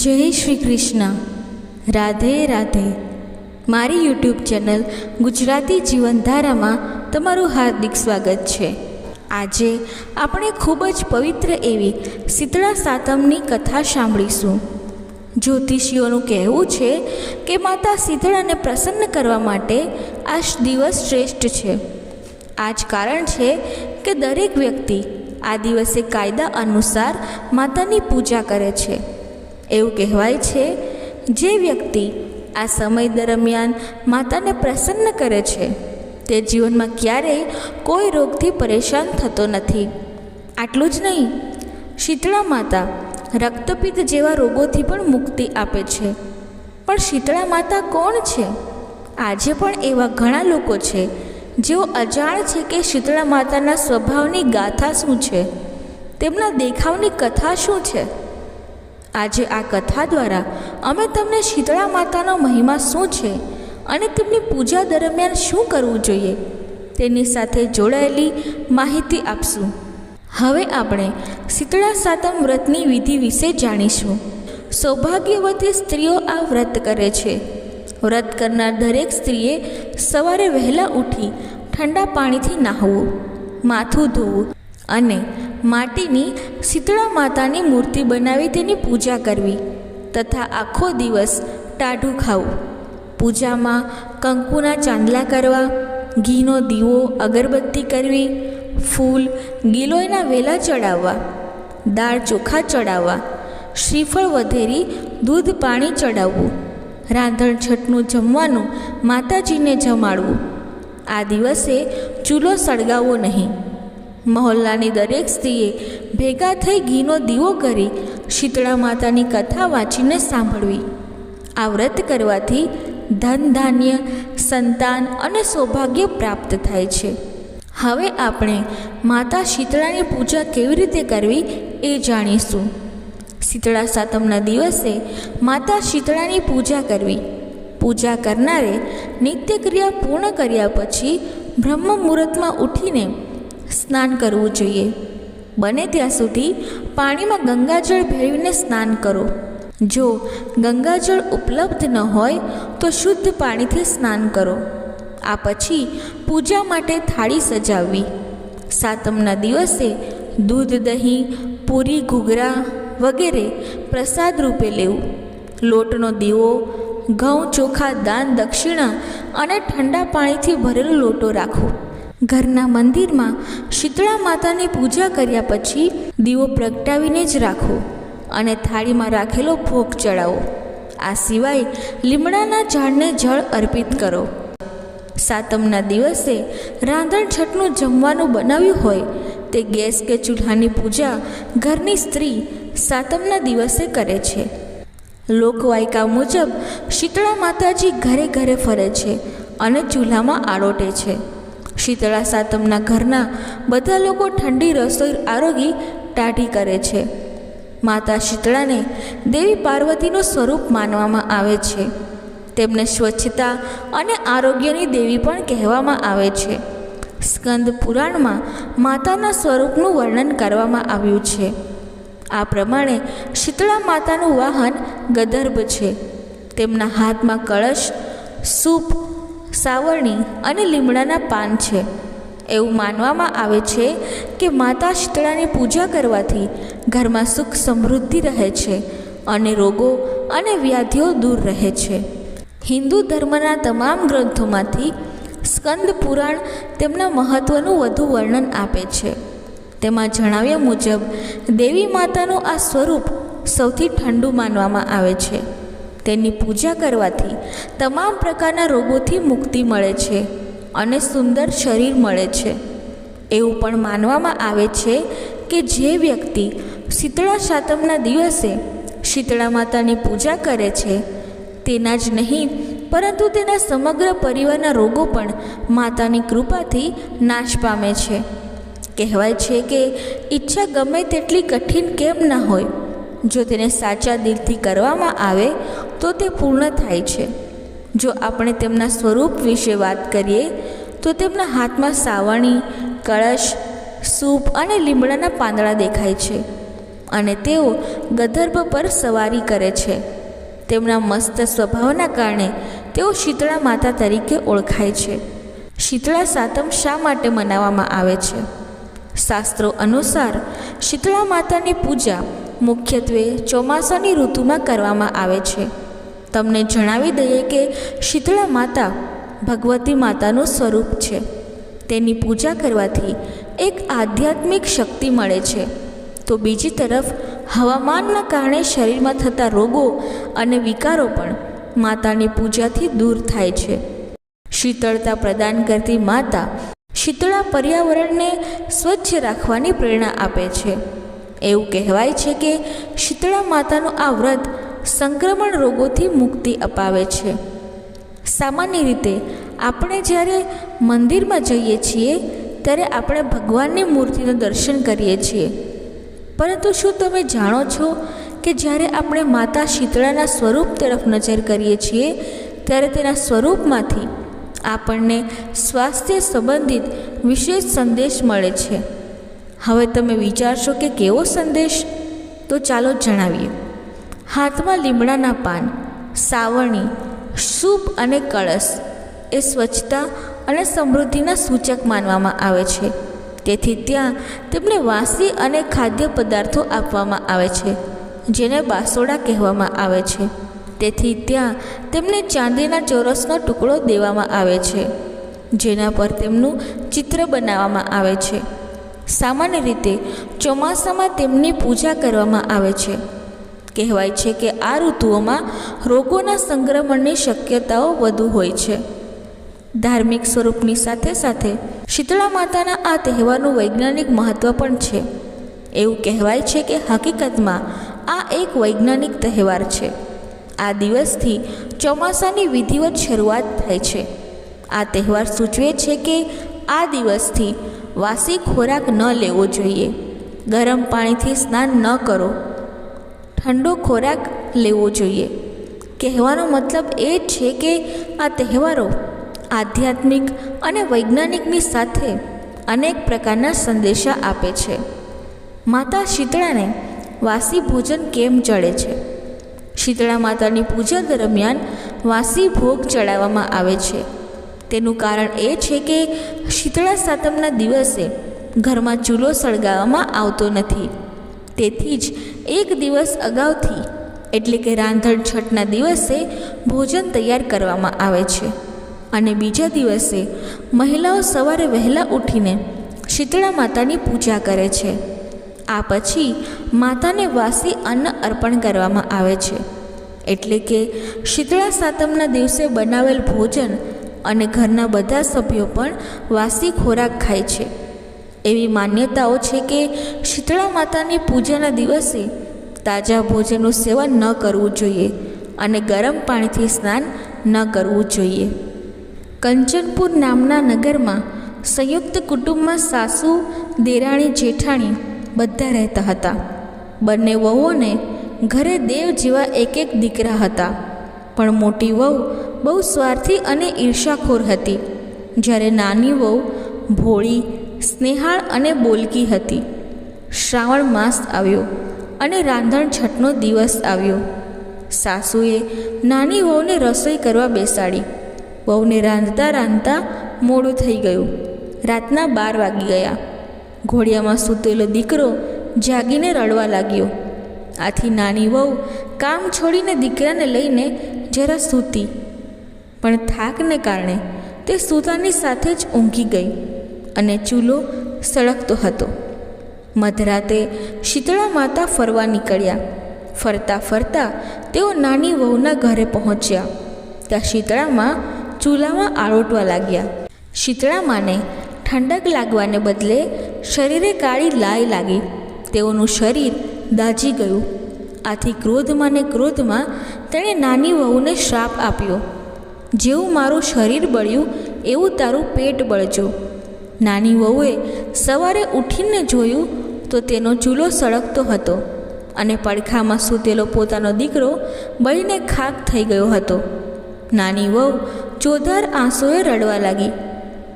જય શ્રી કૃષ્ણ. રાધે રાધે. મારી YouTube channel Gujarati જીવનધારામાં તમારું હાર્દિક સ્વાગત છે. આજે આપણે ખૂબ જ પવિત્ર એવી શીતળા સાતમની કથા સાંભળીશું. જ્યોતિષીઓનું કહેવું છે કે માતા શીતળાને પ્રસન્ન કરવા માટે આ દિવસ શ્રેષ્ઠ છે. આ જ કારણ છે કે દરેક વ્યક્તિ આ દિવસે કાયદા અનુસાર માતાની પૂજા કરે છે. એવું કહેવાય છે, જે વ્યક્તિ આ સમય દરમિયાન માતાને પ્રસન્ન કરે છે, તે જીવનમાં ક્યારેય કોઈ રોગથી પરેશાન થતો નથી. આટલું જ નહીં, શીતળા માતા રક્તપિત્ત જેવા રોગોથી પણ મુક્તિ આપે છે. પણ શીતળા માતા કોણ છે? આજે પણ એવા ઘણા લોકો છે, જેઓ અજાણ છે કે શીતળા માતાના સ્વભાવની ગાથા શું છે? તેમના દેખાવની કથા શું છે? આજે આ કથા દ્વારા અમે તમને શીતળા માતાનો મહિમા શું છે અને તેમની પૂજા દરમિયાન શું કરવું જોઈએ તેની સાથે જોડાયેલી માહિતી આપશું. હવે આપણે શીતળા સાતમ વ્રતની વિધિ વિશે જાણીશું. સૌભાગ્યવતી સ્ત્રીઓ આ વ્રત કરે છે. વ્રત કરનાર દરેક સ્ત્રીએ સવારે વહેલા ઉઠી ઠંડા પાણીથી નાહવું, માથું ધોવું અને માટીની શીતળા માતાની મૂર્તિ બનાવી તેની પૂજા કરવી તથા આખો દિવસ ટાઢું ખાવું. પૂજામાં કંકુના ચાંદલા કરવા, ઘીનો દીવો, અગરબત્તી કરવી, ફૂલ, ગિલોયના વેલા ચડાવવા, દાળ ચોખા ચડાવવા, શ્રીફળ વધેરી, દૂધ પાણી ચડાવવું, રાંધણ છઠનું જમવાનું માતાજીને જમાડવું. આ દિવસે ચૂલો સળગાવવો નહીં. મહોલ્લાની દરેક સ્ત્રીએ ભેગા થઈ ઘીનો દીવો કરી શીતળા માતાની કથા વાંચીને સાંભળવી. આ વ્રત કરવાથી ધન, ધાન્ય, સંતાન અને સૌભાગ્ય પ્રાપ્ત થાય છે. હવે આપણે માતા શીતળાની પૂજા કેવી રીતે કરવી એ જાણીશું. શીતળા સાતમના દિવસે માતા શીતળાની પૂજા કરવી. પૂજા કરનારે નિત્યક્રિયા પૂર્ણ કર્યા પછી બ્રહ્મ મુહૂર્તમાં ઉઠીને સ્નાન કરવું જોઈએ. બને ત્યાં સુધી પાણીમાં ગંગાજળ ભેળવીને સ્નાન કરો. જો ગંગાજળ ઉપલબ્ધ ન હોય, તો શુદ્ધ પાણીથી સ્નાન કરો. આ પછી પૂજા માટે થાળી સજાવવી. સાતમના દિવસે દૂધ દહીં, પૂરી ઘૂઘરા વગેરે પ્રસાદ રૂપે લેવું. લોટનો દીવો, ઘઉં ચોખા, દાન, દક્ષિણા અને ઠંડા પાણીથી ભરેલો લોટો રાખવો ઘરના મંદિરમાં શીતળા માતાની પૂજા કર્યા પછી દીવો પ્રગટાવીને જ રાખો અને થાળીમાં રાખેલો ભોગ ચડાવો. આ સિવાય લીમડાના ઝાડને જળ અર્પિત કરો. સાતમના દિવસે રાંધણ છઠનું જમવાનું બનાવ્યું હોય તે ગેસ કે ચૂલ્હાની પૂજા ઘરની સ્ત્રી સાતમના દિવસે કરે છે. લોકવાયકા મુજબ શીતળા માતાજી ઘરે ઘરે ફરે છે અને ચૂલ્હામાં આડોટે છે. શીતળા સાતમના ઘરના બધા લોકો ઠંડી રસોઈ આરોગી ટાઢી કરે છે. માતા શીતળાને દેવી પાર્વતીનું સ્વરૂપ માનવામાં આવે છે. તેમને સ્વચ્છતા અને આરોગ્યની દેવી પણ કહેવામાં આવે છે. સ્કંદ પુરાણમાં માતાના સ્વરૂપનું વર્ણન કરવામાં આવ્યું છે. આ પ્રમાણે શીતળા માતાનું વાહન ગદર્ભ છે. તેમના હાથમાં કળશ, સૂપ સાવરણી અને લીમડાના પાન છે. એવું માનવામાં આવે છે કે માતા શીતળાની પૂજા કરવાથી ઘરમાં સુખ સમૃદ્ધિ રહે છે અને રોગો અને વ્યાધિઓ દૂર રહે છે. હિન્દુ ધર્મના તમામ ગ્રંથોમાંથી સ્કંદ પુરાણ તેમના મહત્ત્વનું વધુ વર્ણન આપે છે. તેમાં જણાવ્યા મુજબ, દેવી માતાનું આ સ્વરૂપ સૌથી ઠંડુ માનવામાં આવે છે. તેની પૂજા કરવાથી તમામ પ્રકારના રોગોથી મુક્તિ મળે છે અને સુંદર શરીર મળે છે. એવું પણ માનવામાં આવે છે કે જે વ્યક્તિ શીતળા સાતમના દિવસે શીતળા માતાની પૂજા કરે છે, તેના જ નહીં, પરંતુ તેના સમગ્ર પરિવારના રોગો પણ માતાની કૃપાથી નાશ પામે છે. કહેવાય છે કે ઈચ્છા ગમે તેટલી કઠિન કેમ ના હોય જો તેને સાચા દિલથી કરવામાં આવે, તો તે પૂર્ણ થાય છે. જો આપણે તેમના સ્વરૂપ વિશે વાત કરીએ, તો તેમના હાથમાં સાવણી, કળશ, સૂપ અને લીમડાના પાંદડા દેખાય છે અને તેઓ ગધર્ભ પર સવારી કરે છે. તેમના મસ્ત સ્વભાવના કારણે તેઓ શીતળા માતા તરીકે ઓળખાય છે. શીતળા સાતમ શા માટે મનાવવામાં આવે છે? શાસ્ત્રો અનુસાર શીતળા માતાની પૂજા મુખ્યત્વે ચોમાસાની ઋતુમાં કરવામાં આવે છે. તમને જણાવી દઈએ કે શીતળા માતા ભગવતી માતાનું સ્વરૂપ છે. તેની પૂજા કરવાથી એક આધ્યાત્મિક શક્તિ મળે છે. તો બીજી તરફ, હવામાનના કારણે શરીરમાં થતા રોગો અને વિકારો પણ માતાની પૂજાથી દૂર થાય છે. શીતળતા પ્રદાન કરતી માતા શીતળા પર્યાવરણને સ્વચ્છ રાખવાની પ્રેરણા આપે છે. એવું કહેવાય છે કે શીતળા માતાનું આ વ્રત સંક્રમણ રોગોથી મુક્તિ અપાવે છે. સામાન્ય રીતે આપણે જ્યારે મંદિરમાં જઈએ છીએ, ત્યારે આપણે ભગવાનની મૂર્તિનું દર્શન કરીએ છીએ. પરંતુ શું તમે જાણો છો કે જ્યારે આપણે માતા શીતળાના સ્વરૂપ તરફ નજર કરીએ છીએ, ત્યારે તેના સ્વરૂપમાંથી આપણને સ્વાસ્થ્ય સંબંધિત વિશેષ સંદેશ મળે છે. હવે તમે વિચારશો કે કેવો સંદેશ? તો ચાલો જણાવીએ. હાથમાં લીમડાના પાન, સાવરણી, સૂપ અને કળશ એ સ્વચ્છતા અને સમૃદ્ધિના સૂચક માનવામાં આવે છે. તેથી ત્યાં તેમને વાસી અને ખાદ્ય પદાર્થો આપવામાં આવે છે, જેને બાસોડા કહેવામાં આવે છે. તેથી ત્યાં તેમને ચાંદીના ચોરસનો ટુકડો દેવામાં આવે છે, જેના પર તેમનું ચિત્ર બનાવવામાં આવે છે. સામાન્ય રીતે ચોમાસામાં તેમની પૂજા કરવામાં આવે છે. કહેવાય છે કે આ ઋતુઓમાં રોગોના સંક્રમણની શક્યતાઓ વધુ હોય છે. ધાર્મિક સ્વરૂપની સાથે સાથે શીતળા માતાના આ તહેવારનું વૈજ્ઞાનિક મહત્ત્વ પણ છે. એવું કહેવાય છે કે હકીકતમાં આ એક વૈજ્ઞાનિક તહેવાર છે. આ દિવસથી ચોમાસાની વિધિવત શરૂઆત થાય છે. આ તહેવાર સૂચવે છે કે આ દિવસથી વાસી ખોરાક ન લેવો જોઈએ. ગરમ પાણીથી સ્નાન ન કરો. ઠંડો ખોરાક લેવો જોઈએ. કહેવાનો મતલબ એ છે કે આ તહેવારો આધ્યાત્મિક અને વૈજ્ઞાનિકની સાથે અનેક પ્રકારના સંદેશા આપે છે. માતા શીતળાને વાસી ભોજન કેમ ચડે છે? શીતળા માતાની પૂજા દરમિયાન વાસી ભોગ ચડાવવામાં આવે છે. તેનું કારણ એ છે કે શીતળા સાતમના દિવસે ઘરમાં ચૂલો સળગાવવામાં આવતો નથી. તેથી જ એક દિવસ અગાઉથી, એટલે કે રાંધણ છઠના દિવસે, ભોજન તૈયાર કરવામાં આવે છે. અને બીજા દિવસે મહિલાઓ સવારે વહેલા ઉઠીને શીતળા માતાની પૂજા કરે છે. આ પછી માતાને વાસી અન્ન અર્પણ કરવામાં આવે છે. એટલે કે શીતળા સાતમના દિવસે બનાવેલ ભોજન અને ઘરના બધા સભ્યો પણ વાસી ખોરાક ખાય છે. એવી માન્યતાઓ છે કે શીતળા માતાની પૂજાના દિવસે તાજા ભોજનનું સેવન ન કરવું જોઈએ અને ગરમ પાણીથી સ્નાન ન કરવું જોઈએ. કંચનપુર નામના નગરમાં સંયુક્ત કુટુંબમાં સાસુ, દેરાણી, જેઠાણી બધા રહેતા હતા. બંને વહુઓને ઘરે દેવ જેવા એક એક દીકરા હતા. પણ મોટી વહુ બહુ સ્વાર્થી અને ઈર્ષાખોર હતી. જ્યારે નાની વહુ ભોળી, સ્નેહાળ અને બોલકી હતી. શ્રાવણ માસ આવ્યો અને રાંધણ છઠનો દિવસ આવ્યો. સાસુએ નાની વહુને રસોઈ કરવા બેસાડી. વહુને રાંધતા રાંધતા મોડું થઈ ગયું. રાતના બાર વાગી ગયા. ઘોડિયામાં સૂતેલો દીકરો જાગીને રડવા લાગ્યો. આથી નાની વહુ કામ છોડીને દીકરાને લઈને જરા સૂતી. પણ થાકને કારણે તે સૂતાની સાથે જ ઊંઘી ગઈ અને ચૂલો સળગતો હતો. મધરાતે શીતળા માતા ફરવા નીકળ્યા. ફરતા ફરતા તેઓ નાની વહુના ઘરે પહોંચ્યા. ત્યાં શીતળામાં ચૂલામાં આળોટવા લાગ્યા. શીતળામાને ઠંડક લાગવાને બદલે શરીરે કાળી લાય લાગી. તેઓનું શરીર દાજી ગયું. આથી ક્રોધમાં ને ક્રોધમાં તેણે નાની વહુને શ્રાપ આપ્યો. જેવું મારું શરીર બળ્યું, એવું તારું પેટ બળજો. નાની વહુએ સવારે ઉઠીને જોયું તો તેનો ચૂલો સળગતો હતો અને પડખામાં સૂતેલો પોતાનો દીકરો બળીને ખાક થઈ ગયો હતો. નાની વહુ ચોધાર આંસુએ રડવા લાગી.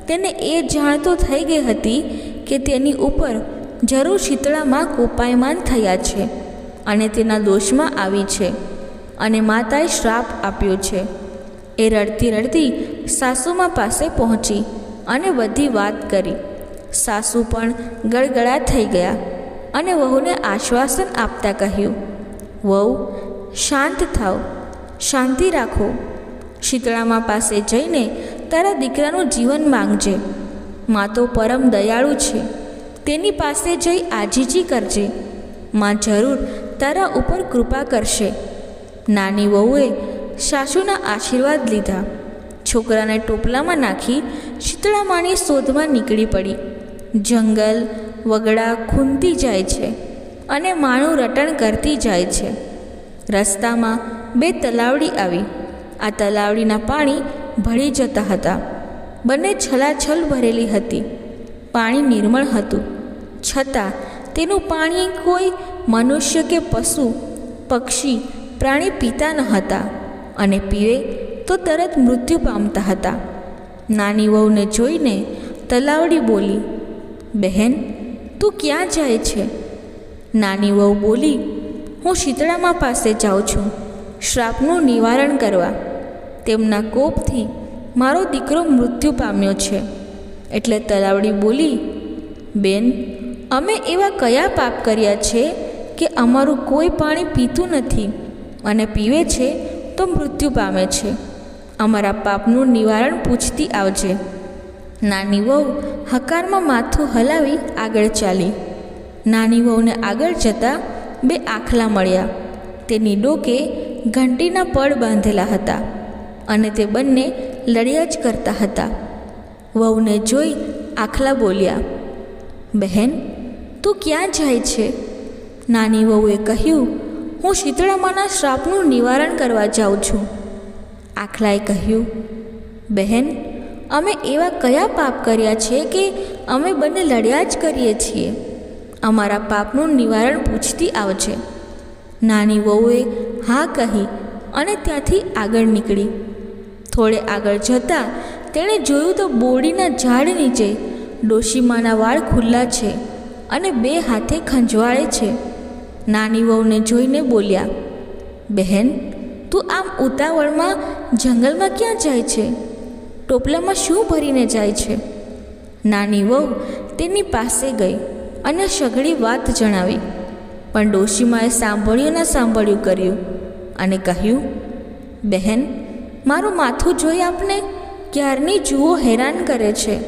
તેને એ જાણતો થઈ ગઈ હતી કે તેની ઉપર જરૂર શીતળામાં કોપાયમાન થયા છે અને તેના દોષમાં આવી છે અને માતાએ શ્રાપ આપ્યો છે. એ રડતી રડતી સાસુમાં પાસે પહોંચી અને બધી વાત કરી. સાસુ પણ ગળગળા થઈ ગયા અને વહુને આશ્વાસન આપતા કહ્યું, વહુ, શાંત થાવ, શાંતિ રાખો. શીતળામાં પાસે જઈને તારા દીકરાનું જીવન માંગજે. મા તો પરમ દયાળુ છે. તેની પાસે જઈ આજીજી કરજે. માં જરૂર તારા ઉપર કૃપા કરશે. નાની વહુએ સાસુના આશીર્વાદ લીધા. છોકરાને ટોપલામાં નાખી શીતળામાની શોધમાં નીકળી પડી. જંગલ, વગડા ખૂંદતી જાય છે અને માણું રટણ કરતી જાય છે. રસ્તામાં બે તલાવડી આવી. આ તલાવડીના પાણી ભળી જતા હતા. બંને છલાછલ ભરેલી હતી. પાણી નિર્મળ હતું. છતાં તેનું પાણી કોઈ મનુષ્ય કે પશુ, પક્ષી, પ્રાણી પીતા ન હતા. અને પીવે તો તરત મૃત્યુ પામતા હતા. નાની વહુને જોઈને તલાવડી બોલી, બહેન, તું ક્યાં જાય છે? નાની વહુ બોલી, હું શીતળામાં પાસે જાઉં છું. શ્રાપનું નિવારણ કરવા. તેમના કોપથી મારો દીકરો મૃત્યુ પામ્યો છે. એટલે તલાવડી બોલી, બેન, અમે એવા કયા પાપ કર્યા છે કે અમારું કોઈ પાણી પીતું નથી અને પીવે છે તો મૃત્યુ પામે છે. અમારા પાપનું નિવારણ પૂછતી આવજે. નાની વહુ હકારમાં માથું હલાવી આગળ ચાલી. નાની વહુને આગળ જતાં બે આખલા મળ્યા. તેની ડોકે ઘંટીના પડ બાંધેલા હતા અને તે બંને લડ્યા જ કરતા હતા. વહુને જોઈ આખલા બોલ્યા, બહેન, તું ક્યાં જાય છે? નાની વહુએ કહ્યું હું શીતળામાના શ્રાપનું નિવારણ કરવા જાઉં છું. આખલાએ કહ્યું, બહેન, અમે એવા કયા પાપ કર્યા છે કે અમે બંને લડ્યા જ કરીએ છીએ? અમારા પાપનું નિવારણ પૂછતી આવજે. નાની વહુએ હા કહી અને ત્યાંથી આગળ નીકળી. થોડે આગળ જતાં તેણે જોયું તો બોડીના ઝાડ નીચે ડોશીમાના વાળ ખુલ્લા છે અને બે હાથે ખંજવાળે છે. નાની વહુને જોઈને બોલ્યા, બહેન, તું આમ ઉતાવળમાં જંગલમાં ક્યાં જાય છે? ટોપલામાં શું ભરીને જાય છે? નાની વહુ તેની પાસે ગઈ અને સઘળી વાત જણાવી. પણ ડોશીમાએ સાંભળ્યું ના સાંભળ્યું કર્યું અને કહ્યું, બહેન, મારું માથું જોઈ આપને ક્યારની જુઓ હેરાન કરે છે.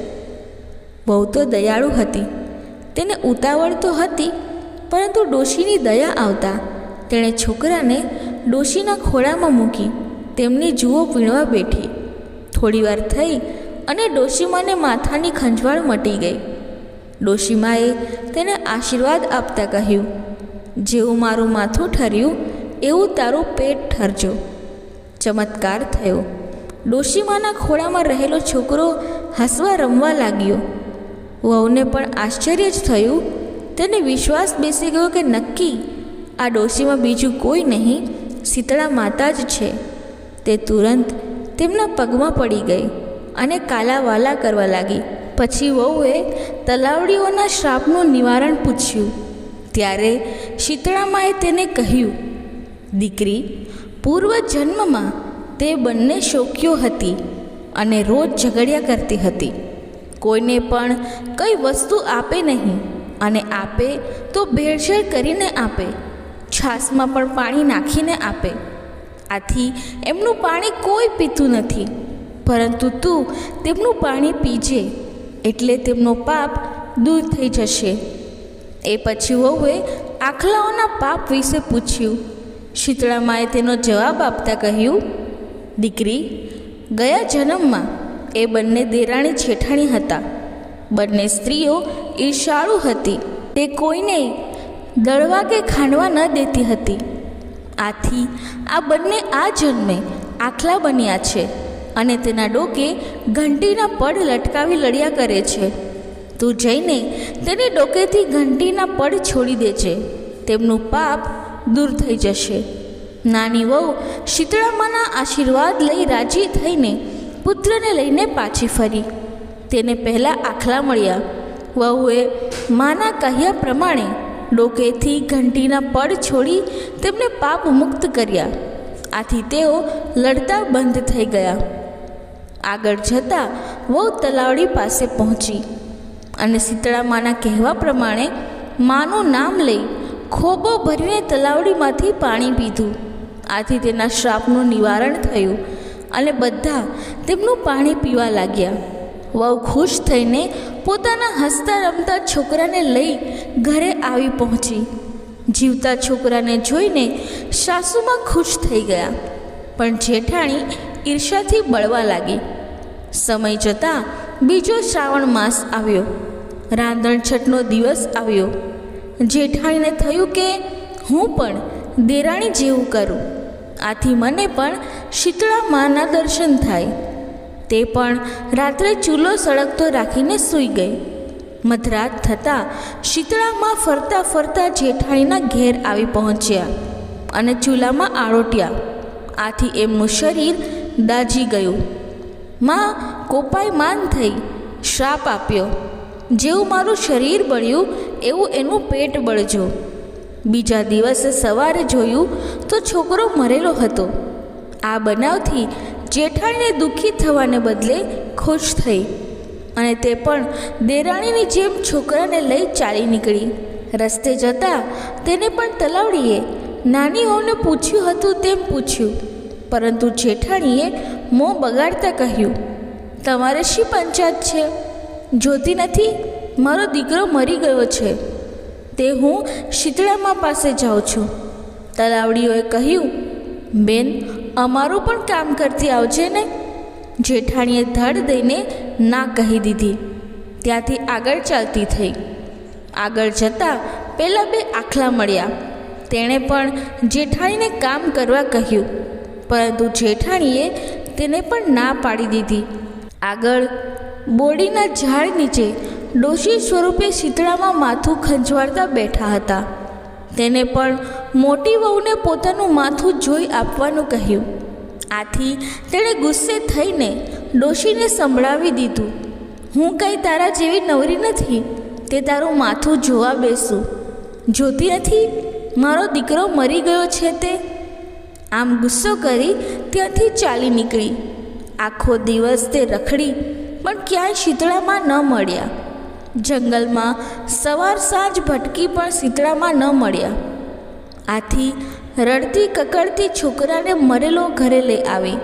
બહુ તો દયાળુ હતી. તેને ઉતાવળ તો હતી પરંતુ ડોશીની દયા આવતા તેણે છોકરાને ડોશીના ખોળામાં મૂકી તેમની જુઓ વીણવા બેઠી. થોડીવાર થઈ અને ડોશીમાને માથાની ખંજવાળ મટી ગઈ. ડોશીમાએ તેને આશીર્વાદ આપતા કહ્યું, જેવું મારું માથું ઠર્યું, એવું તારું પેટ ઠરજો. ચમત્કાર થયો. ડોશીમાના ખોળામાં રહેલો છોકરો હસવા રમવા લાગ્યો. વહુને પણ આશ્ચર્ય જ થયું તેને વિશ્વાસ બેસી ગયો કે નક્કી, આ ડોશીમાં બીજું કોઈ નહીં, શીતળા માતા જ છે. તે તુરંત તેમના પગમાં પડી ગઈ અને કાલાવાલા કરવા લાગી. પછી વહુએ તલાવડીઓના શ્રાપનું નિવારણ પૂછ્યું. ત્યારે શીતળામાએ તેને કહ્યું, દીકરી, પૂર્વ જન્મમાં તે બંને શોક્યો હતી અને રોજ ઝઘડ્યા કરતી હતી. કોઈને પણ કઈ વસ્તુ આપે નહીં. અને આપે તો ભેળસેળ કરીને આપે, છાશમાં પણ પાણી નાખીને આપે. આથી એમનું પાણી કોઈ પીતું નથી, પરંતુ તું તેમનું પાણી પીજે, એટલે તેમનો પાપ દૂર થઈ જશે. એ પછી વહુએ આખલાઓના પાપ વિશે પૂછ્યું. શીતળામાએ તેનો જવાબ આપતા કહ્યું, દીકરી, ગયા જન્મમાં એ બંને દેરાણી છેઠાણી હતા. બંને સ્ત્રીઓ ઈર્ષાળુ હતી. તે કોઈને દળવા કે ખાંડવા ન દેતી હતી. આથી આ બંને આ જન્મે આખલા બન્યા છે અને તેના ડોકે ઘંટીના પડ લટકાવી લડ્યા કરે છે. તું જઈને તેને ડોકેથી ઘંટીના પડ છોડી દેજે. તેમનું પાપ દૂર થઈ જશે. નાની વહુ શીતળામાના આશીર્વાદ લઈ રાજી થઈને પુત્રને લઈને પાછી ફરી. તેને પહેલાં આખલા મળ્યા. વહુએ માના કહ્યા પ્રમાણે ડોકેથી ઘંટીના પડ છોડી તેમને પાપ મુક્ત કર્યા. આથી તેઓ લડતા બંધ થઈ ગયા. આગળ જતાં વહુ તલાવડી પાસે પહોંચી અને શીતળામાના કહેવા પ્રમાણે માનું નામ લઈ ખોબો ભરીને તલાવડીમાંથી પાણી પીધું. આથી તેના શ્રાપનું નિવારણ થયું અને બધા તેમનું પાણી પીવા લાગ્યા. વહુ ખુશ થઈને પોતાના હસતા રમતા છોકરાને લઈ ઘરે આવી પહોંચી. જીવતા છોકરાને જોઈને સાસુમાં ખુશ થઈ ગયા. પણ જેઠાણી ઈર્ષાથી બળવા લાગી. સમય જતાં બીજો શ્રાવણ માસ આવ્યો. રાંધણછઠનો દિવસ આવ્યો. જેઠાણીને થયું કે હું પણ દેરાણી જેવું કરું. આથી મને પણ શીતળા માના દર્શન થાય. તે પણ રાત્રે ચૂલો સળગતો રાખીને સૂઈ ગઈ. મધરાત થતાં શીતળામાં ફરતા ફરતા જેઠાણીના ઘેર આવી પહોંચ્યા અને ચૂલામાં આળોટ્યા આથી એમનું શરીર દાજી ગયું. માં કોપાઈ માન થઈ શ્રાપ આપ્યો. જેવું મારું શરીર બળ્યું, એવું એનું પેટ બળજો. બીજા દિવસે સવારે જોયું તો છોકરો મરેલો હતો. આ બનાવથી જેઠાણીને દુઃખી થવાને બદલે ખુશ થઈ અને તે પણ દેરાણીની જેમ છોકરાને લઈ ચાલી નીકળી. રસ્તે જતાં તેને પણ તલાવડીએ નાની હોને પૂછ્યું હતું તેમ પૂછ્યું. પરંતુ જેઠાણીએ મોં બગાડતા કહ્યું, તમારે શી પંચાયત છે? જોતી નથી? મારો દીકરો મરી ગયો છે. તે હું શીતળામાં પાસે જાઉં છું. તલાવડીઓએ કહ્યું, બેન અમારું પણ કામ કરતી આવજે ને. જેઠાણીએ ધડ દઈને ના કહી દીધી. ત્યાંથી આગળ ચાલતી થઈ. આગળ જતાં પહેલાં બે આખલા મળ્યા. તેણે પણ જેઠાણીને કામ કરવા કહ્યું. પરંતુ જેઠાણીએ તેને પણ ના પાડી દીધી. આગળ બોડીના ઝાડ નીચે ડોશી સ્વરૂપે શીતળામાં માથું ખંજવાળતા બેઠા હતા. તેને પણ મોટી વહુને પોતાનું માથું જોઈ આપવાનું કહ્યું. આથી તેણે ગુસ્સે થઈને ડોશીને સંભળાવી દીધું. હું કંઈ તારા જેવી નવરી નથી, તે તારું માથું જોવા બેસું. જોતી નથી? મારો દીકરો મરી ગયો છે તે? આમ ગુસ્સો કરી ત્યાંથી ચાલી નીકળી. આખો દિવસ તે રખડી પણ ક્યાંય શીતળામાં ન મળ્યા. જંગલમાં સવાર સાંજ ભટકી પણ શીતળામાં ન મળ્યા. આથી રડતી કકડતી છોકરાને મરેલો ઘરે લઈ આવી.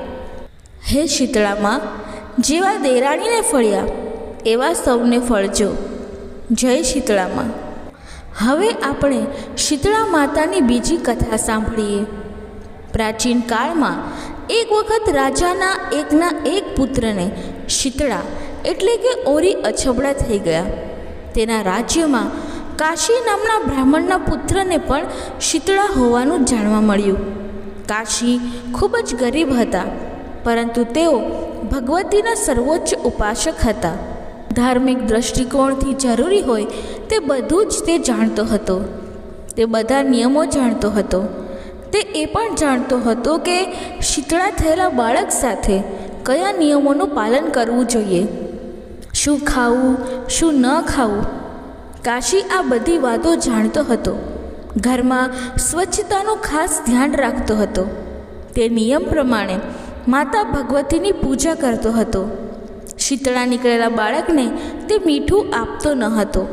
હે શીતળામાં, જેવા દેરાણીને ફળ્યા, એવા સૌને ફળજો. જય શીતળામાં. હવે આપણે શીતળા માતાની બીજી કથા સાંભળીએ. પ્રાચીન કાળમાં એક વખત રાજાના એકના એક પુત્રને શીતળા એટલે કે ઓરી અછબડા થઈ ગયા. તેના રાજ્યમાં કાશી નામના બ્રાહ્મણના પુત્રને પણ શીતળા હોવાનું જાણવા મળ્યું. કાશી ખૂબ જ ગરીબ હતા, પરંતુ તેઓ ભગવતીના સર્વોચ્ચ ઉપાસક હતા. ધાર્મિક દૃષ્ટિકોણથી જરૂરી હોય તે બધું જ તે જાણતો હતો. તે બધા નિયમો જાણતો હતો. તે એ પણ જાણતો હતો કે શીતળા થયેલા બાળક સાથે કયા નિયમોનું પાલન કરવું જોઈએ? શું ખાવું, શું ન ખાવું? કાશી આ બધી વાતો જાણતો હતો. ઘરમાં સ્વચ્છતાનું ખાસ ધ્યાન રાખતો હતો. તે નિયમ પ્રમાણે માતા ભગવતીની પૂજા કરતો હતો. શીતળા નીકળેલા બાળકને તે મીઠું આપતો ન હતો.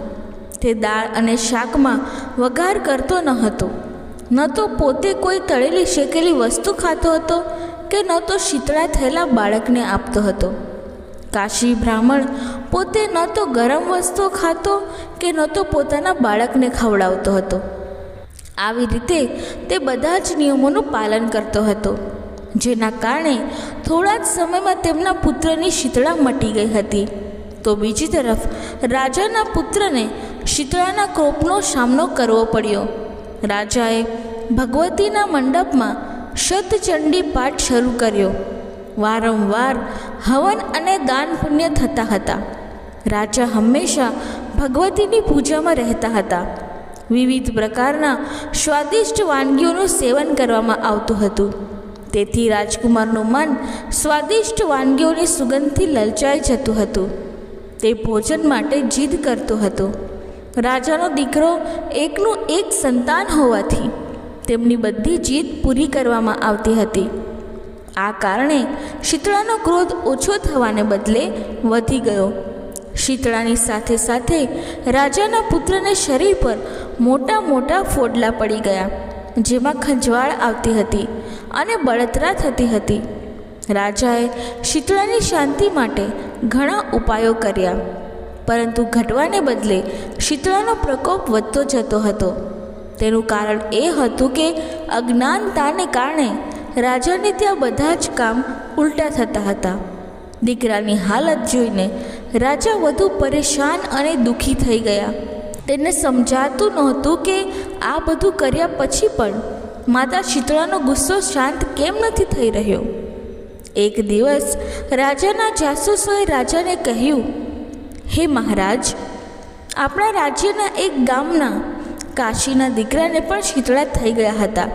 તે દાળ અને શાકમાં વઘાર કરતો ન હતો. ન તો પોતે કોઈ તળેલી શેકેલી વસ્તુ ખાતો હતો કે ન તો શીતળા થયેલા બાળકને આપતો હતો. કાશી બ્રાહ્મણ પોતે ન તો ગરમ વસ્તુઓ ખાતો કે ન તો પોતાના બાળકને ખવડાવતો હતો. આવી રીતે તે બધા જ નિયમોનું પાલન કરતો હતો, જેના કારણે થોડા જ સમયમાં તેમના પુત્રની શીતળા મટી ગઈ હતી. તો બીજી તરફ, રાજાના પુત્રને શીતળાના કોપનો સામનો કરવો પડ્યો. રાજાએ ભગવતીના મંડપમાં શતચંડી પાઠ શરૂ કર્યો. વારંવાર હવન અને દાન પુણ્ય થતા હતા. રાજા હંમેશા ભગવતીની પૂજામાં રહેતા હતા. વિવિધ પ્રકારના સ્વાદિષ્ટ વાનગીઓનું સેવન કરવામાં આવતું હતું. તેથી રાજકુમારનું મન સ્વાદિષ્ટ વાનગીઓની સુગંધથી લલચાઈ જતું હતું. તે ભોજન માટે જીદ કરતો હતો. રાજાનો દીકરો એકનું એક સંતાન હોવાથી તેમની બધી જીદ પૂરી કરવામાં આવતી હતી. આ કારણે શીતળાનો ક્રોધ ઓછો થવાને બદલે વધી ગયો. શીતળાની સાથે સાથે રાજાના પુત્રને શરીર પર મોટા મોટા ફોડલા પડી ગયા, જેમાં ખંજવાળ આવતી હતી અને બળતરા થતી હતી. રાજાએ શીતળાની શાંતિ માટે ઘણા ઉપાયો કર્યા, પરંતુ ઘટવાને બદલે શીતળાનો પ્રકોપ વધતો જતો હતો. તેનું કારણ એ હતું કે અજ્ઞાનતાને કારણે રાજાને ત્યાં બધા જ કામ ઉલટા થતા હતા. દીકરાની હાલત જોઈને રાજા વધુ પરેશાન અને દુઃખી થઈ ગયા. તેને સમજાતું નહોતું કે આ બધું કર્યા પછી પણ માતા શીતળાનો ગુસ્સો શાંત કેમ નથી થઈ રહ્યો? એક દિવસ રાજાના જાસૂસોએ રાજાને કહ્યું, હે મહારાજ, આપણા રાજ્યના એક ગામના કાશીના દીકરાને પણ શીતળા થઈ ગયા હતા.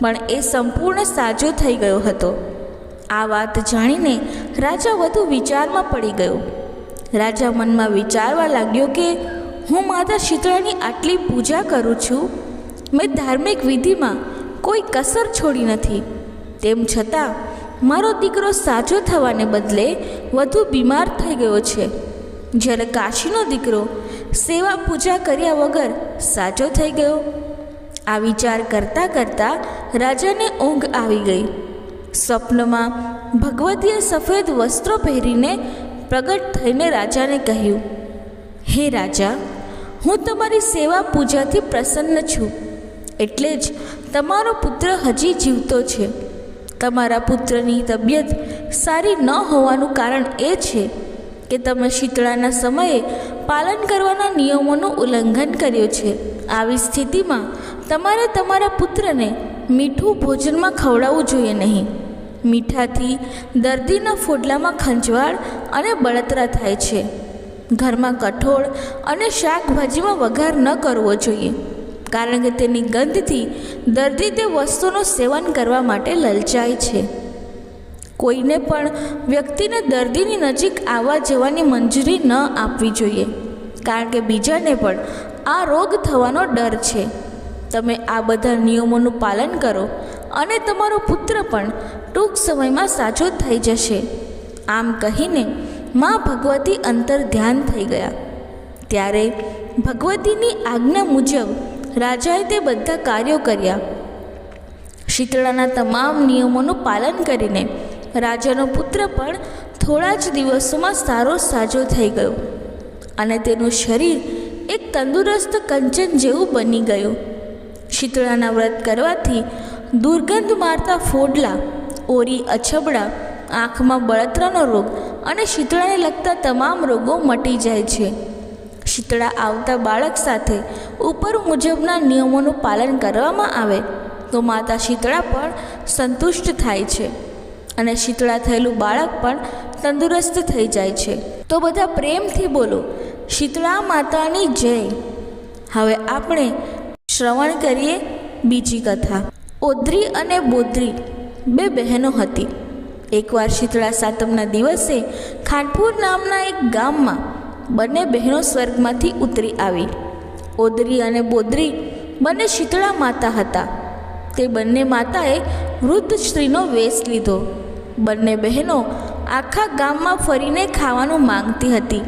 પણ એ સંપૂર્ણ સાજો થઈ ગયો હતો. આ વાત જાણીને રાજા વધુ વિચારમાં પડી ગયો. રાજા મનમાં વિચારવા લાગ્યો કે, હું માતા શીતળાની આટલી પૂજા કરું છું? મેં ધાર્મિક વિધિમાં કોઈ કસર છોડી નથી. તેમ છતાં, મારો દીકરો સાજો થવાને બદલે વધુ બીમાર થઈ ગયો છે. જ્યારે કાશીનો દીકરો સેવા પૂજા કર્યા વગર સાજો થઈ ગયો. આ વિચાર કરતાં કરતાં રાજાને ઊંઘ આવી ગઈ. સ્વપ્નમાં ભગવતીએ સફેદ વસ્ત્રો પહેરીને પ્રગટ થઈને રાજાને કહ્યું, હે રાજા, હું તમારી સેવા પૂજાથી પ્રસન્ન છું. એટલે જ તમારો પુત્ર હજી જીવતો છે. તમારા પુત્રની તબિયત સારી ન હોવાનું કારણ એ છે કે તમે શીતળાના સમયે પાલન કરવાના નિયમોનું ઉલ્લંઘન કર્યું છે. આવી સ્થિતિમાં તમારે તમારા પુત્રને મીઠું ભોજનમાં ખવડાવવું જોઈએ નહીં. મીઠાથી દર્દીના ફોડલામાં ખંજવાળ અને બળતરા થાય છે. ઘરમાં કઠોળ અને શાકભાજીમાં વઘાર ન કરવો જોઈએ, કારણ કે તેની ગંધથી દર્દી તે વસ્તુનું સેવન કરવા માટે લલચાય છે. કોઈને પણ વ્યક્તિને દર્દીની નજીક આવવા જવાની મંજૂરી ન આપવી જોઈએ, કારણ કે બીજાને પણ આ રોગ થવાનો ડર છે. તમે આ બધા નિયમોનું પાલન કરો અને તમારો પુત્ર પણ ટૂંક સમયમાં સાજો થઈ જશે. આમ કહીને મા ભગવતી અંતર ધ્યાન થઈ ગયા. ત્યારે ભગવતીની આજ્ઞા મુજબ રાજાએ તે બધા કાર્યો કર્યા. શીતળાના તમામ નિયમોનું પાલન કરીને રાજાનો પુત્ર પણ થોડા જ દિવસોમાં સારો સાજો થઈ ગયો અને તેનું શરીર એક તંદુરસ્ત કંચન જેવું બની ગયું. શીતળાના વ્રત કરવાથી દુર્ગંધ મારતા ફોડલા, ઓરી અછબડા, આંખમાં બળતરાનો રોગ અને શીતળાને લગતા તમામ રોગો મટી જાય છે. શીતળા આવતા બાળક સાથે ઉપર મુજબના નિયમોનું પાલન કરવામાં આવે તો માતા શીતળા પણ સંતુષ્ટ થાય છે અને શીતળા થયેલું બાળક પણ તંદુરસ્ત થઈ જાય છે. તો બધા પ્રેમથી બોલો, શીતળા માતાની જય. હવે આપણે શ્રવણ કરીએ બીજી કથા. ઓદ્રી અને બોદ્રી બે બહેનો હતી. એકવાર શીતળા સાતમના દિવસે ખાનપુર નામના એક ગામમાં બંને બહેનો સ્વર્ગમાંથી ઉતરી આવી. ઓદરી અને બોદરી બંને શીતળા માતા હતા. તે બંને માતાએ વૃદ્ધ સ્ત્રીનો વેશ લીધો. બંને બહેનો આખા ગામમાં ફરીને ખાવાનું માંગતી હતી.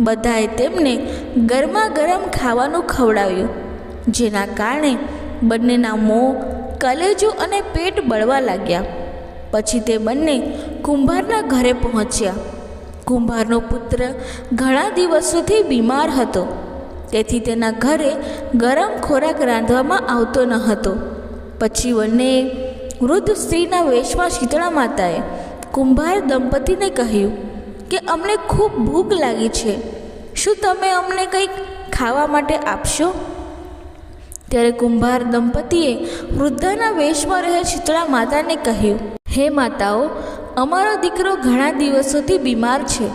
બધાએ તેમને ગરમા ગરમ ખાવાનું ખવડાવ્યું. જેના કારણે બંનેના મોં કલેજો અને પેટ બળવા લાગ્યા. પછી તે બંને કુંભારના ઘરે પહોંચ્યા. કુંભારનો પુત્ર ઘણા દિવસોથી બીમાર હતો. તેથી તેના ઘરે ગરમ ખોરાક રાંધવામાં આવતો ન હતો. પછી બંને વૃદ્ધ સ્ત્રીના વેશમાં શીતળા માતાએ કુંભાર દંપતીને કહ્યું કે, અમને ખૂબ ભૂખ લાગી છે. શું તમે અમને કંઈક ખાવા માટે આપશો? ત્યારે કુંભાર દંપતીએ વૃદ્ધાના વેશમાં રહેલ શીતળા માતાને કહ્યું, હે માતાઓ, અમારો દીકરો ઘણા દિવસોથી બીમાર છે.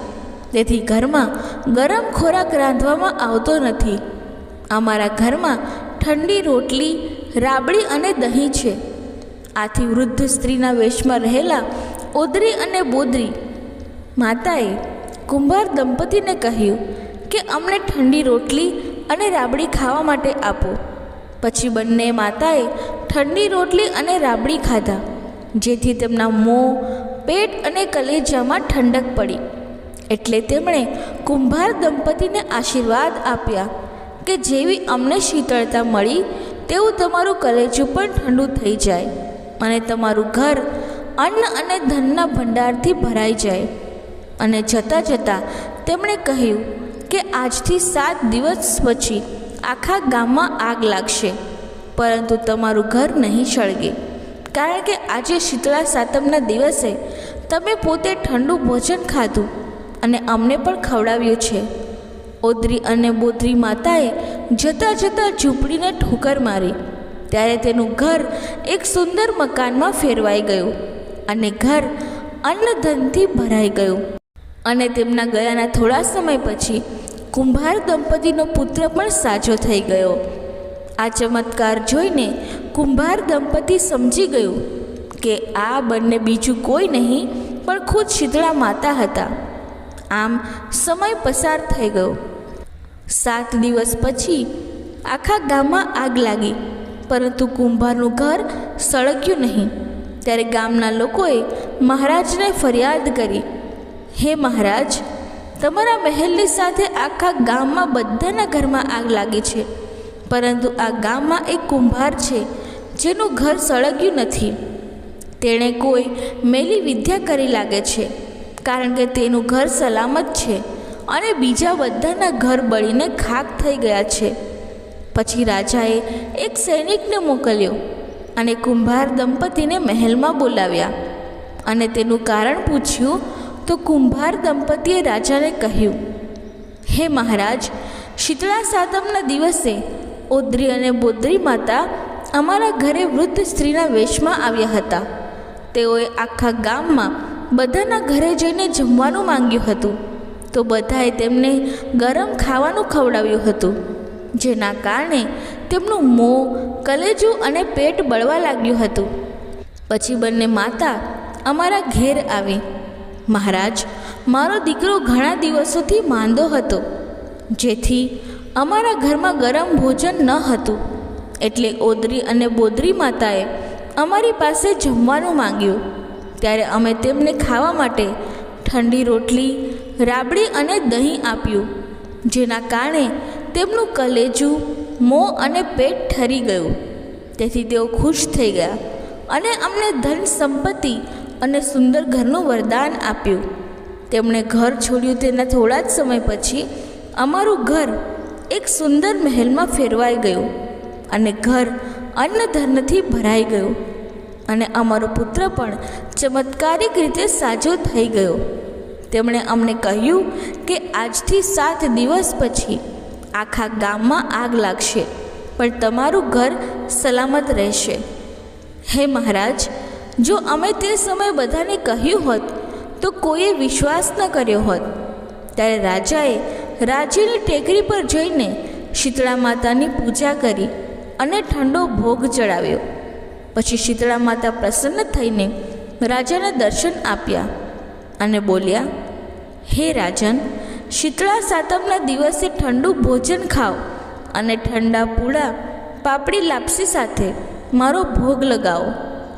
તેથી ઘરમાં ગરમ ખોરાક રાંધવામાં આવતો નથી. અમારા ઘરમાં ઠંડી રોટલી, રાબડી અને દહીં છે. આથી વૃદ્ધ સ્ત્રીના વેશમાં રહેલા ઓદરી અને બોદરી. માતાએ કુંભાર દંપતીને કહ્યું કે, અમને ઠંડી રોટલી અને રાબડી ખાવા માટે આપો. પછી બંને માતાએ ઠંડી રોટલી અને રાબડી ખાધા, જેથી તેમના મોં, પેટ અને કલેજામાં ઠંડક પડી. એટલે તેમણે કુંભાર દંપતીને આશીર્વાદ આપ્યા કે જેવી અમને શીતળતા મળી, તેવું તમારું કલેજું પણ ઠંડુ થઈ જાય અને તમારું ઘર અન્ન અને ધનના ભંડારથી ભરાઈ જાય. અને જતાં જતાં તેમણે કહ્યું કે આજથી સાત દિવસ પછી આખા ગામમાં આગ લાગશે. પરંતુ તમારું ઘર નહીં સળગે. કારણ કે આજે શીતળા સાતમના દિવસે તમે પોતે ઠંડુ ભોજન ખાધું અને અમને પણ ખવડાવ્યું છે. ઓદરી અને બોદરી માતાએ જતાં જતાં ઝૂંપડીને ઠોકર મારી. ત્યારે તેનું ઘર એક સુંદર મકાનમાં ફેરવાઈ ગયું અને ઘર અન્નધનથી ભરાઈ ગયું. અને તેમના ગયાના થોડા સમય પછી કુંભાર દંપતીનો પુત્ર પણ સાજો થઈ ગયો. આ ચમત્કાર જોઈને કુંભાર દંપતી સમજી ગયું કે આ બંને બીજું કોઈ નહીં, પણ ખુદ શીતળા માતા હતા. આમ સમય પસાર થઈ ગયો. સાત દિવસ પછી આખા ગામમાં આગ લાગી, પરંતુ કુંભારનું ઘર સળગ્યું નહીં. ત્યારે ગામના લોકોએ મહારાજને ફરિયાદ કરી, હે મહારાજ તમારા મહેલની સાથે આખા ગામમાં બધાના ઘરમાં આગ લાગી છે. પરંતુ આ ગામમાં એક કુંભાર છે, જેનું ઘર સળગ્યું નથી. તેણે કોઈ મેલી વિદ્યા કરી લાગે છે, કારણ કે તેનું ઘર સલામત છે અને બીજા બધાના ઘર બળીને ખાક થઈ ગયા છે. પછી રાજાએ એક સૈનિકને મોકલ્યો અને કુંભાર દંપતીને મહેલમાં બોલાવ્યા અને તેનું કારણ પૂછ્યું તો કુંભાર દંપતીએ રાજાને કહ્યું, હે મહારાજ, શીતળા સાતમના દિવસે ઓદ્રી અને બોદ્રી માતા અમારા ઘરે વૃદ્ધ સ્ત્રીના વેશમાં આવ્યા હતા. તેઓએ આખા ગામમાં બધાના ઘરે જઈને જમવાનું માંગ્યું હતું. તો બધાએ તેમને ગરમ ખાવાનું ખવડાવ્યું હતું, જેના કારણે તેમનું મોં, કલેજું અને પેટ બળવા લાગ્યું હતું. પછી બંને માતા અમારા ઘેર આવી મહારાજ, મારો દીકરો ઘણા દિવસોથી માંદો હતો, જેથી અમારા ઘરમાં ગરમ ભોજન ન હતું. એટલે ઓદરી અને બોદરી માતાએ અમારી પાસે જમવાનું માંગ્યું. ત્યારે અમે તેમને ખાવા માટે ઠંડી રોટલી, રાબડી અને દહીં આપ્યું, જેના કારણે તેમનું કલેજું, મોં અને પેટ ઠરી ગયું. તેથી તેઓ ખુશ થઈ ગયા અને અમને ધન સંપત્તિ અને સુંદર ઘરનું વરદાન આપ્યું. તેમણે ઘર છોડ્યું તેના થોડા જ સમય પછી અમારું ઘર એક સુંદર મહેલમાં ફેરવાઈ ગયું અને ઘર અન્નધનથી ભરાઈ ગયું અને અમારો પુત્ર પણ ચમત્કારિક રીતે સાજો થઈ ગયો. તેમણે અમને કહ્યું કે આજથી સાત દિવસ પછી આખા ગામમાં આગ લાગશે, પણ તમારું ઘર સલામત રહેશે. હે મહારાજ જો અમે તે સમયે બધાને કહ્યું હોત, તો કોઈએ વિશ્વાસ ન કર્યો હોત. ત્યારે રાજાએ રાજ્યની ટેકરી પર જઈને શીતળા માતાની પૂજા કરી અને ઠંડો ભોગ ચડાવ્યો. પછી શીતળા માતા પ્રસન્ન થઈને રાજાને દર્શન આપ્યા અને બોલ્યા, હે રાજન, શીતળા સાતમના દિવસે ઠંડુ ભોજન ખાઓ અને ઠંડા પૂળા પાપડી લાપસી સાથે મારો ભોગ લગાવો.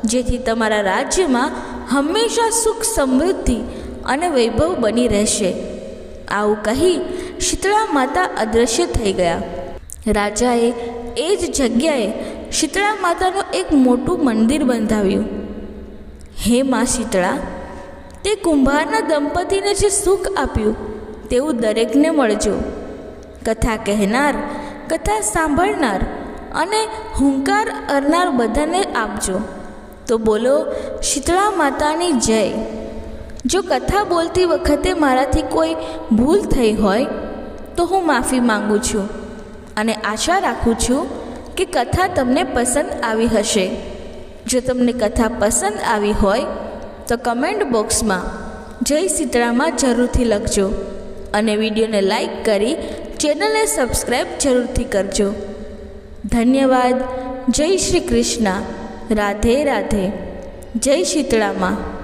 જેથી તમારા રાજ્યમાં હંમેશા સુખ સમૃદ્ધિ અને વૈભવ બની રહેશે. આવું કહી શીતળા માતા અદૃશ્ય થઈ ગયા. રાજાએ એ જ જગ્યાએ શીતળા માતાનું એક મોટું મંદિર બંધાવ્યું. હે મા શીતળા, તે કુંભારના દંપતીને જે સુખ આપ્યું તેવું દરેકને મળજો. કથા કહેનાર, કથા સાંભળનાર અને હુંકાર અરનાર બધાને આપજો. તો બોલો, શીતળા માતાની જય. જો કથા બોલતી વખતે મારાથી કોઈ ભૂલ થઈ હોય, તો હું માફી માંગુ છું અને આશા રાખું છું કે કથા તમને પસંદ આવી હશે. જો તમને કથા પસંદ આવી હોય, તો કમેન્ટ બોક્સમાં જય શીતળામાં જરૂરથી લખજો અને વિડીયોને લાઈક કરી ચેનલને સબસ્ક્રાઈબ જરૂરથી કરજો. ધન્યવાદ. જય શ્રી કૃષ્ણ. રાધે રાધે. જય શીતળામાં.